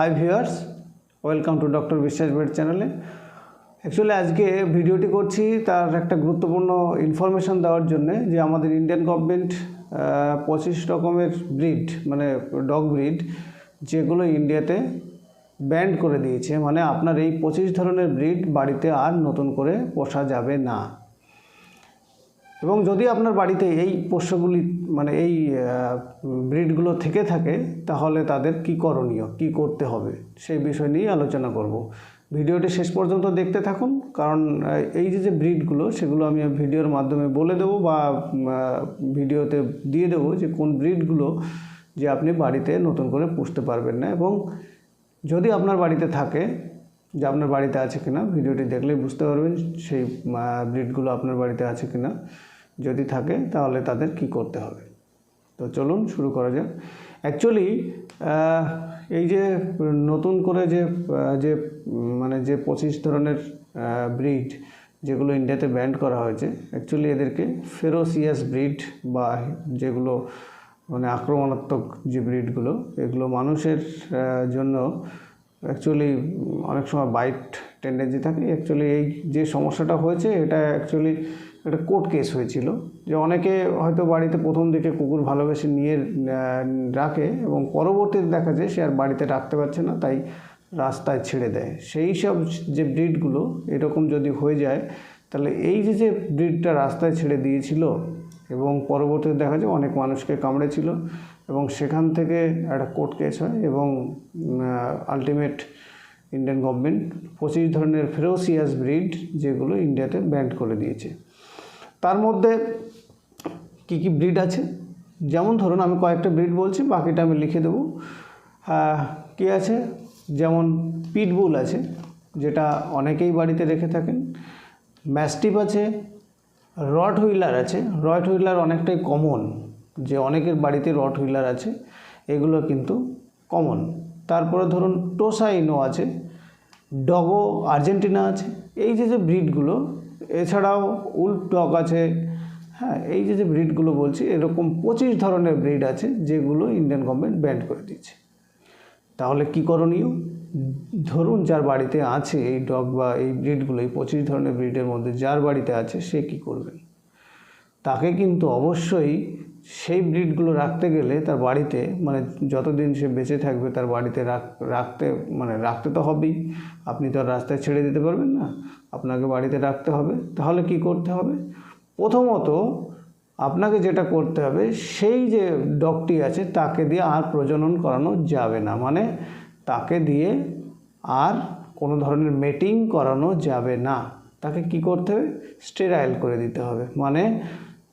Hi viewers welcome to doctor Biswas bed চ্যানেলে actually আজকে ভিডিওটি করছি তার একটা গুরুত্বপূর্ণ ইনফরমেশন দেওয়ার জন্যে যে আমাদের ইন্ডিয়ান গভর্নমেন্ট পঁচিশ রকমের ব্রিড মানে ডগ ব্রিড যেগুলো ইন্ডিয়াতে ব্যান্ড করে দিয়েছে। মানে আপনার এই পঁচিশ ধরনের ব্রিড বাড়িতে আর নতুন করে পোষা যাবে না। এবং যদি আপনার বাড়িতে এই পোষ্যগুলি মানে এই ব্রিডগুলো থেকে থাকে, তাহলে তাদের কি করণীয়? কি করতে হবে? সেই বিষয় নিয়ে আলোচনা করব। ভিডিওটি শেষ পর্যন্ত দেখতে থাকুন, কারণ এই যে যে ব্রিডগুলো, সেগুলো আমি ভিডিওর মাধ্যমে বলে দেবো বা ভিডিওতে দিয়ে দেবো যে, কোন ব্রিডগুলো যে আপনি বাড়িতে নতুন করে পুষতে পারবেন না। এবং যদি আপনার বাড়িতে থাকে, যে আপনার বাড়িতে আছে কিনা, ভিডিওটি দেখলেই বুঝতে পারবেন সেই ব্রিডগুলো আপনার বাড়িতে আছে কিনা। যদি থাকে, তাহলে তাদের কি করতে হবে? তো চলুন শুরু করা যাক। অ্যাকচুয়ালি এই যে নতুন করে যে যে মানে যে পঁচিশ ধরনের ব্রিড যেগুলো ইন্ডিয়াতে ব্যান্ড করা হয়েছে অ্যাকচুয়ালি এদেরকে ফেরোসিয়াস ব্রিড বা যেগুলো মানে আক্রমণাত্মক যে ব্রিডগুলো এগুলো মানুষের জন্য অ্যাকচুয়ালি অনেক সময় বাইট টেন্ডেন্সি থাকে। অ্যাকচুয়ালি এই যে সমস্যাটা হয়েছে, এটা অ্যাকচুয়ালি একটা কোর্ট কেস হয়েছিল, যে অনেকে হয়তো বাড়িতে প্রথম দিকে কুকুর ভালোবেসে নিয়ে রাখে এবং পরবর্তীতে দেখা যায় সে আর বাড়িতে রাখতে পারছে না, তাই রাস্তায় ছেড়ে দেয়। সেই সব যে ব্রিডগুলো এরকম যদি হয়ে যায়, তাহলে এই যে যে ব্রিডটা রাস্তায় ছেড়ে দিয়েছিল এবং পরবর্তীতে দেখা যায় অনেক মানুষকে কামড়েছিল এবং সেখান থেকে একটা কোর্ট কেস হয় এবং আলটিমেট ইন্ডিয়ান গভর্নমেন্ট পঁচিশ ধরনের ফেরোসিয়াস ব্রিড যেগুলো ইন্ডিয়াতে ব্যান্ড করে দিয়েছে। তার মধ্যে কী কী ব্রিড আছে? যেমন ধরুন আমি কয়েকটা ব্রিড বলছি, বাকিটা আমি লিখে দেবো। কী আছে? যেমন পিটবুল আছে, যেটা অনেকেই বাড়িতে রেখে থাকেন। ম্যাস্টিপ আছে রড হুইলার আছে। রড হুইলার অনেকটাই কমন যে অনেকের বাড়িতে রড হুইলার আছে, এগুলো কিন্তু কমন তারপরে ধরুন টোসাইনো আছে, ডগো আর্জেন্টিনা আছে। এই যে যে ব্রিডগুলো এছাড়াও উল্ফ ডগ আছে। হ্যাঁ এই যে যে ব্রিডগুলো বলছি, এরকম পঁচিশ ধরনের ব্রিড আছে যেগুলো ইন্ডিয়ান গভর্নমেন্ট ব্যান্ড করে দিয়েছে। তাহলে কি করণীয়? ধরুন যার বাড়িতে আছে এই ডগ বা এই ব্রিডগুলো এই পঁচিশ ধরনের ব্রিডের মধ্যে যার বাড়িতে আছে, সে কি করবেন তাকে কিন্তু অবশ্যই সেই ব্রিডগুলো রাখতে গেলে তার বাড়িতে মানে যতদিন সে বেঁচে থাকবে তার বাড়িতে রাখ- রাখতে মানে রাখতে তো হবেই। আপনি তো রাস্তায় ছেড়ে দিতে পারবেন না। আপনাকে বাড়িতে রাখতে হবে। তাহলে কি করতে হবে? প্রথমত আপনাকে যেটা করতে হবে, সেই যে ডগটি আছে তাকে দিয়ে আর প্রজনন করানো যাবে না। মানে তাকে দিয়ে আর কোনো ধরনের মেটিং করানো যাবে না। তাকে কি করতে হবে? স্টেরাইল করে দিতে হবে। মানে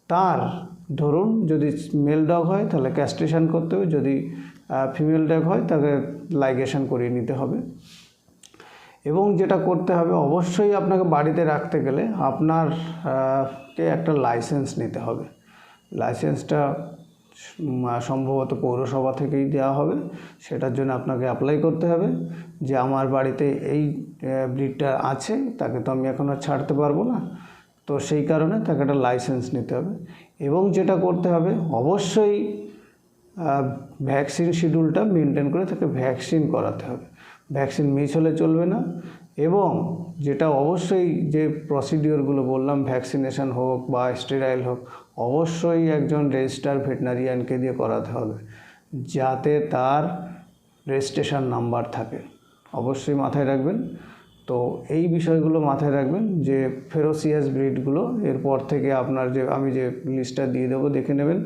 তার ধরুন যদি মেল ডগ হয়, তাহলে ক্যাস্ট্রেশন করতে হবে। যদি ফিমেল ডগ হয়, তাকে লাইগেশন করিয়ে নিতে হবে। এবং যেটা করতে হবে, অবশ্যই আপনাকে বাড়িতে রাখতে গেলে আপনার কে একটা লাইসেন্স নিতে হবে। লাইসেন্সটা সম্ভবত পৌরসভা থেকেই দেওয়া হবে। সেটার জন্য আপনাকে অ্যাপ্লাই করতে হবে। যে আমার বাড়িতে এই ব্রিডটা আছে, তাকে তো আমি এখন আর ছাড়তে পারব না। তো সেই কারণে তাকে একটা লাইসেন্স নিতে হবে। এবং যেটা করতে হবে, অবশ্যই ভ্যাকসিন শিডিউলটা মেনটেন করে তাকে ভ্যাকসিন করাতে হবে। ভ্যাকসিন মিস হলে চলবে না এবং যেটা অবশ্যই যে প্রসিডিওরগুলো বললাম ভ্যাকসিনেশন হোক বা স্টেরাইল হোক, অবশ্যই একজন রেজিস্টার ভেটেনারিয়ানকে দিয়ে করাতে হবে, যাতে তার রেজিস্ট্রেশন নাম্বার থাকে। অবশ্যই মাথায় রাখবেন। তো এই বিষয়গুলো মাথায় রাখবেন যে ফেরোসিয়াস ব্রিডগুলো এরপর থেকে আপনার যে, আমি যে লিস্টটা দিয়ে দেবো, দেখে নেবেন।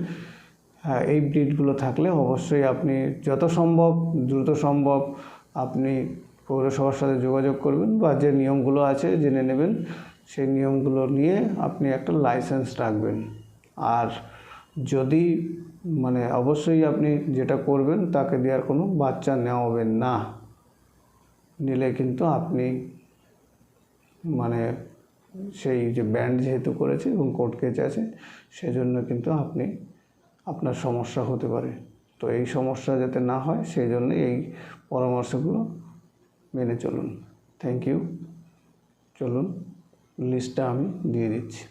হ্যাঁ এই ব্রিডগুলো থাকলে অবশ্যই আপনি যত সম্ভব, দ্রুত সম্ভব আপনি পৌরসভার সাথে যোগাযোগ করবেন বা যে নিয়মগুলো আছে জেনে নেবেন, সেই নিয়মগুলো নিয়ে আপনি একটা লাইসেন্স রাখবেন। আর যদি মানে অবশ্যই আপনি যেটা করবেন, তাকে দেওয়ার কোনো বাচ্চা নেওয়াবেন না। নিলে কিন্তু আপনি মানে সেই যে ব্যান্ড যেহেতু করেছে এবং কোর্ট কেস আছে, সেজন্য কিন্তু আপনি আপনার সমস্যা হতে পারে। তো এই সমস্যা যাতে না হয় সেই জন্য এই পরামর্শগুলো মেনে চলুন। থ্যাংক ইউ চলুন লিস্টটা আমি দিয়ে দিচ্ছি।